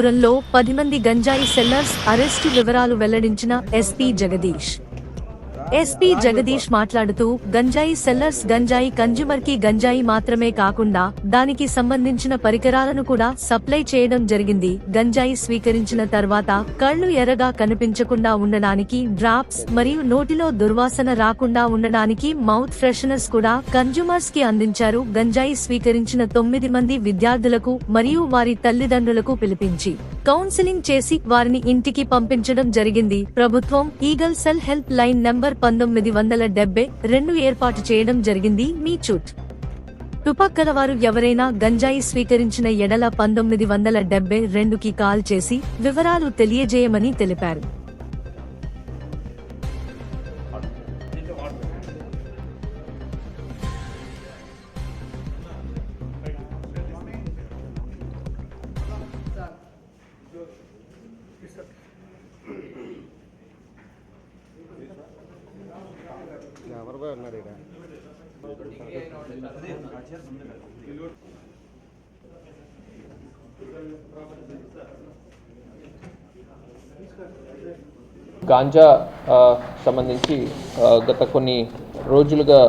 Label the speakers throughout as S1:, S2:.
S1: అనంతపురంలో పది మంది గంజాయి సెల్లర్స్ అరెస్టు వివరాలు వెల్లడించిన ఎస్పీ జగదీష్. ఎస్పీ జగదీష్ మాట్లాడుతూ గంజాయి సెల్లర్స్ గంజాయి కన్జ్యూమర్కి గంజాయి మాత్రమే కాకుండా దానికి సంబంధించిన పరికరాలను కూడా సప్లై చేయడం జరిగింది. గంజాయి స్వీకరించిన తర్వాత కళ్ళు ఎర్రగా కనిపించకుండా ఉండడానికి డ్రాప్స్ మరియు నోటిలో దుర్వాసన రాకుండా ఉండడానికి మౌత్ ఫ్రెషనర్స్ కూడా కన్జ్యూమర్స్కి అందించారు. గంజాయి స్వీకరించిన తొమ్మిది మంది విద్యార్థులకు మరియు వారి తల్లిదండ్రులకు పిలిపించి కౌన్సిలింగ్ చేసి వారిని ఇంటికి పంపించడం జరిగింది. ప్రభుత్వం eagle cell help line number పంతొమ్మిది వందల డెబ్బై రెండు ఏర్పాటు చేయడం జరిగింది. మీ చుట్. టుపక్కలవారు ఎవరైనా గంజాయి స్వీకరించిన ఎడల పంతొమ్మిది వందల డెబ్బై రెండుకి కాల్ చేసి వివరాలు తెలియజేయమని తెలిపారు.
S2: కూడా ఉన్నారు ఇక్కడ.
S3: గాంజా సంబంధించి గత కొన్ని రోజులుగా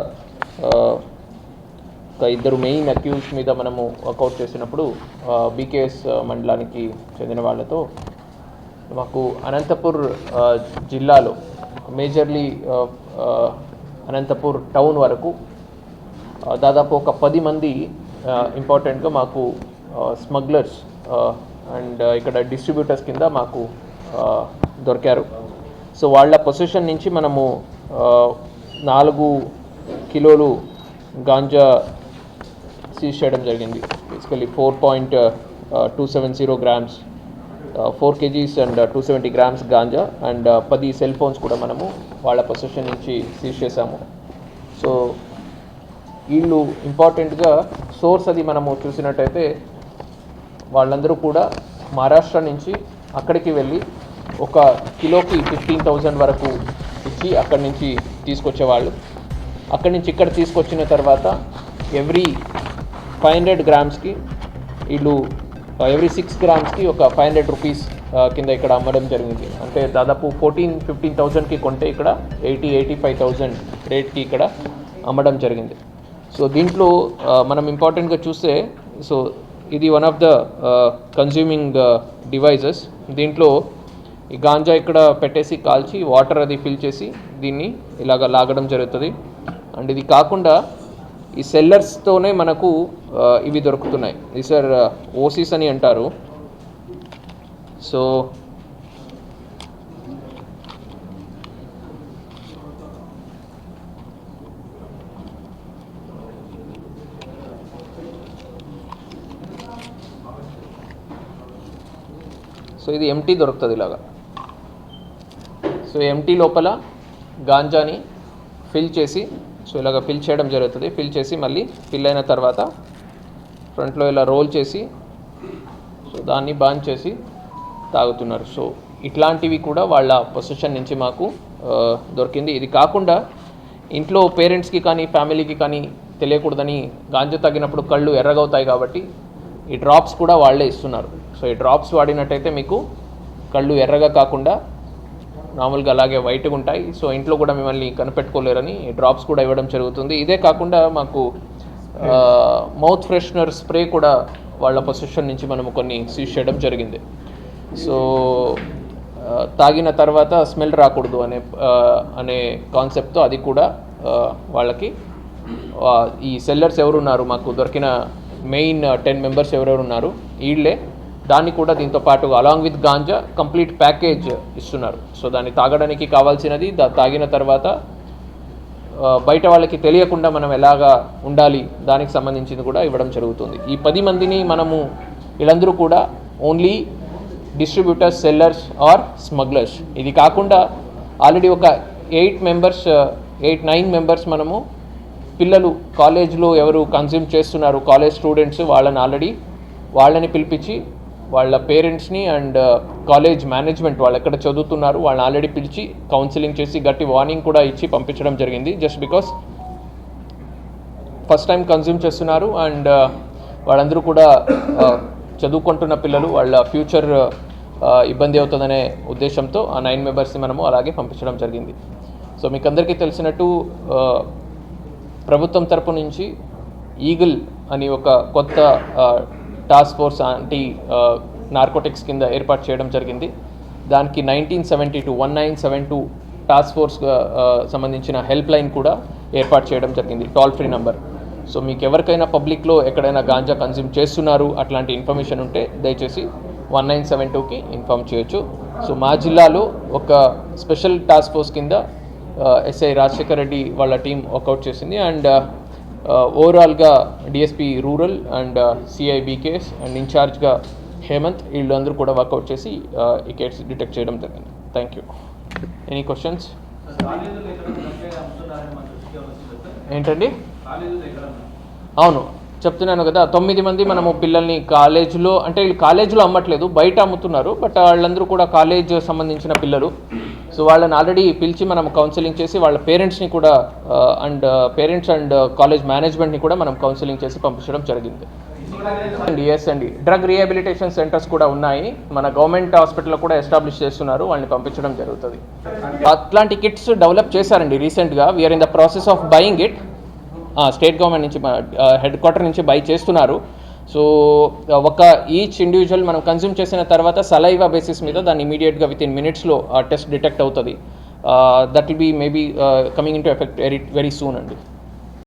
S3: ఒక ఇద్దరు మెయిన్ అక్యూస్ మీద మనము వర్కౌట్ చేసినప్పుడు బీకేఎస్ మండలానికి చెందిన వాళ్ళతో మాకు అనంతపూర్ జిల్లాలో మేజర్లీ అనంతపూర్ టౌన్ వరకు దాదాపు ఒక పది మంది ఇంపార్టెంట్గా మాకు స్మగ్లర్స్ అండ్ ఇక్కడ డిస్ట్రిబ్యూటర్స్ కింద మాకు దొరికారు. సో వాళ్ళ పొజిషన్ నుంచి మనము నాలుగు కిలోలు గాంజా సీజ్ చేయడం జరిగింది. Basically four point two seven zero grams four KGs and two seventy grams ganja and పది సెల్ ఫోన్స్ కూడా మనము వాళ్ళ పొజిషన్ నుంచి సీజ్ చేశాము. సో వీళ్ళు ఇంపార్టెంట్గా సోర్స్ అది మనము చూసినట్టయితే వాళ్ళందరూ కూడా మహారాష్ట్ర నుంచి అక్కడికి వెళ్ళి ఒక కిలోకి ఫిఫ్టీన్ థౌజండ్ వరకు ఇచ్చి అక్కడి నుంచి తీసుకొచ్చేవాళ్ళు. అక్కడి నుంచి ఇక్కడ తీసుకొచ్చిన తర్వాత ఎవ్రీ ఫైవ్ హండ్రెడ్ గ్రామ్స్కి వీళ్ళు ఎవ్రీ సిక్స్ గ్రామ్స్కి ఒక ఫైవ్ హండ్రెడ్ రూపీస్ కింద ఇక్కడ అమ్మడం జరిగింది. అంటే దాదాపు ఫోర్టీన్ ఫిఫ్టీన్ థౌజండ్కి కొంటే ఇక్కడ ఎయిటీ ఎయిటీ ఫైవ్ థౌజండ్ రేట్కి ఇక్కడ అమ్మడం జరిగింది. సో దీంట్లో మనం ఇంపార్టెంట్గా చూస్తే సో ఇది one of the consuming devices దీంట్లో ఈ గాంజా ఇక్కడ పెట్టేసి కాల్చి వాటర్ అది ఫిల్ చేసి దీన్ని ఇలాగ లాగడం జరుగుతుంది. అండ్ ఇది కాకుండా ఈ సెల్లర్స్తోనే మనకు ఇవి దొరుకుతున్నాయి. ఈ సార్ ఓసీస్ అని అంటారు. సో సో ఇది ఎంటీ దొరుకుతుంది ఇలాగా. సో ఎంటీ లోపల గాంజాని ఫిల్ చేసి సో ఇలాగ ఫిల్ చేయడం జరుగుతుంది. ఫిల్ చేసి మళ్ళీ ఫిల్ అయిన తర్వాత ఫ్రంట్లో ఇలా రోల్ చేసి సో దాన్ని బాన్ చేసి తాగుతున్నారు. సో ఇట్లాంటివి కూడా వాళ్ళ పొజిషన్ నుంచి మాకు దొరికింది. ఇది కాకుండా ఇంట్లో పేరెంట్స్కి కానీ ఫ్యామిలీకి కానీ తెలియకూడదని గాంజా తగినప్పుడు కళ్ళు ఎర్రగవుతాయి కాబట్టి ఈ డ్రాప్స్ కూడా వాళ్ళే ఇస్తున్నారు. సో ఈ డ్రాప్స్ వాడినట్టయితే మీకు కళ్ళు ఎర్రగా కాకుండా నార్మల్గా అలాగే వైట్గా ఉంటాయి. సో ఇంట్లో కూడా మిమ్మల్ని కనిపెట్టుకోలేరని డ్రాప్స్ కూడా ఇవ్వడం జరుగుతుంది. ఇదే కాకుండా మాకు మౌత్ ఫ్రెషనర్ స్ప్రే కూడా వాళ్ళ పొజిషన్ నుంచి మనము కొన్ని సీజ్ చేయడం జరిగింది. సో uh, తాగిన తర్వాత స్మెల్ రాకూడదు అనే uh, అనే కాన్సెప్ట్తో అది కూడా uh, వాళ్ళకి ఈ సెల్లర్స్ ఎవరున్నారు మాకు దొరికిన మెయిన్ టెన్ మెంబర్స్ ఎవరెవరు ఉన్నారు వీళ్ళే దాన్ని కూడా దీంతో పాటు along with ganja complete package ఇస్తున్నారు. సో దాన్ని తాగడానికి కావాల్సినది దా తాగిన తర్వాత బయట వాళ్ళకి తెలియకుండా మనం ఎలాగా ఉండాలి దానికి సంబంధించింది కూడా ఇవ్వడం జరుగుతుంది. ఈ పది మందిని మనము వీళ్ళందరూ కూడా only distributors sellers or smugglers ఇది కాకుండా ఆల్రెడీ ఒక eight members eight nine members మనము పిల్లలు కాలేజ్లో ఎవరు కన్జ్యూమ్ చేస్తున్నారు కాలేజ్ స్టూడెంట్స్ వాళ్ళని ఆల్రెడీ వాళ్ళని పిలిపించి వాళ్ళ పేరెంట్స్ని అండ్ కాలేజ్ మేనేజ్మెంట్ వాళ్ళు ఎక్కడ చదువుతున్నారు వాళ్ళని ఆల్రెడీ పిలిచి కౌన్సిలింగ్ చేసి గట్టి వార్నింగ్ కూడా ఇచ్చి పంపించడం జరిగింది. Just because first time consume చేస్తున్నారు అండ్ uh, వాళ్ళందరూ కూడా uh, చదువుకుంటున్న పిల్లలు వాళ్ళ ఫ్యూచర్ ఇబ్బంది అవుతుందనే ఉద్దేశంతో ఆ నైన్ మెంబర్స్ని మనము అలాగే పంపించడం జరిగింది. సో మీకు అందరికీ తెలిసినట్టు ప్రభుత్వం తరపు నుంచి ఈగిల్ అని ఒక కొత్త టాస్క్ ఫోర్స్ యాంటీ నార్కోటిక్స్ కింద ఏర్పాటు చేయడం జరిగింది. దానికి nineteen seventy two one nine seven two task force సంబంధించిన హెల్ప్ లైన్ కూడా ఏర్పాటు చేయడం జరిగింది. Toll free number. సో మీకు ఎవరికైనా పబ్లిక్లో ఎక్కడైనా గాంజా కన్జ్యూమ్ చేస్తున్నారు అట్లాంటి ఇన్ఫర్మేషన్ ఉంటే దయచేసి వన్ నైన్ సెవెన్ టూకి ఇన్ఫామ్ చేయొచ్చు. సో మా జిల్లాలో ఒక స్పెషల్ టాస్క్ ఫోర్స్ కింద ఎస్ఐ రాజశేఖర్ రెడ్డి వాళ్ళ టీం వర్కౌట్ చేసింది. అండ్ ఓవరాల్గా DSP rural and CI BKS and ఇన్ఛార్జ్గా హేమంత్ వీళ్ళందరూ కూడా వర్కౌట్ చేసి ఈ కేట్స్ డిటెక్ట్ చేయడం జరిగింది. Thank you. ఎనీ క్వశ్చన్స్ ఏంటండి? అవును చెప్తున్నాను కదా తొమ్మిది మంది మనము పిల్లల్ని కాలేజీలో అంటే వీళ్ళు కాలేజీలో అమ్మట్లేదు బయట అమ్ముతున్నారు బట్ వాళ్ళందరూ కూడా కాలేజ్ సంబంధించిన పిల్లలు. సో వాళ్ళని ఆల్రెడీ పిలిచి మనం కౌన్సిలింగ్ చేసి వాళ్ళ పేరెంట్స్ని కూడా అండ్ పేరెంట్స్ అండ్ కాలేజ్ మేనేజ్మెంట్ని కూడా మనం కౌన్సిలింగ్ చేసి పంపించడం జరిగింది. అండి ఎస్ అండి డ్రగ్ రీహాబిలిటేషన్ సెంటర్స్ కూడా ఉన్నాయి. మన గవర్నమెంట్ హాస్పిటల్లో కూడా ఎస్టాబ్లిష్ చేస్తున్నారు వాళ్ళని పంపించడం జరుగుతుంది. అట్లాంటి కిట్స్ డెవలప్ చేశారండి రీసెంట్గా we're in the process of buying it state government నుంచి హెడ్ క్వార్టర్ నుంచి బై చేస్తున్నారు. సో ఒక ఈచ్ ఇండివిజువల్ మనం కన్జ్యూమ్ చేసిన తర్వాత సలైవా బేసిస్ మీద దాన్ని ఇమీడియట్గా విత్ ఇన్ మినిట్స్లో టెస్ట్ డిటెక్ట్ అవుతుంది. That will be maybe coming into effect very very soon అండి.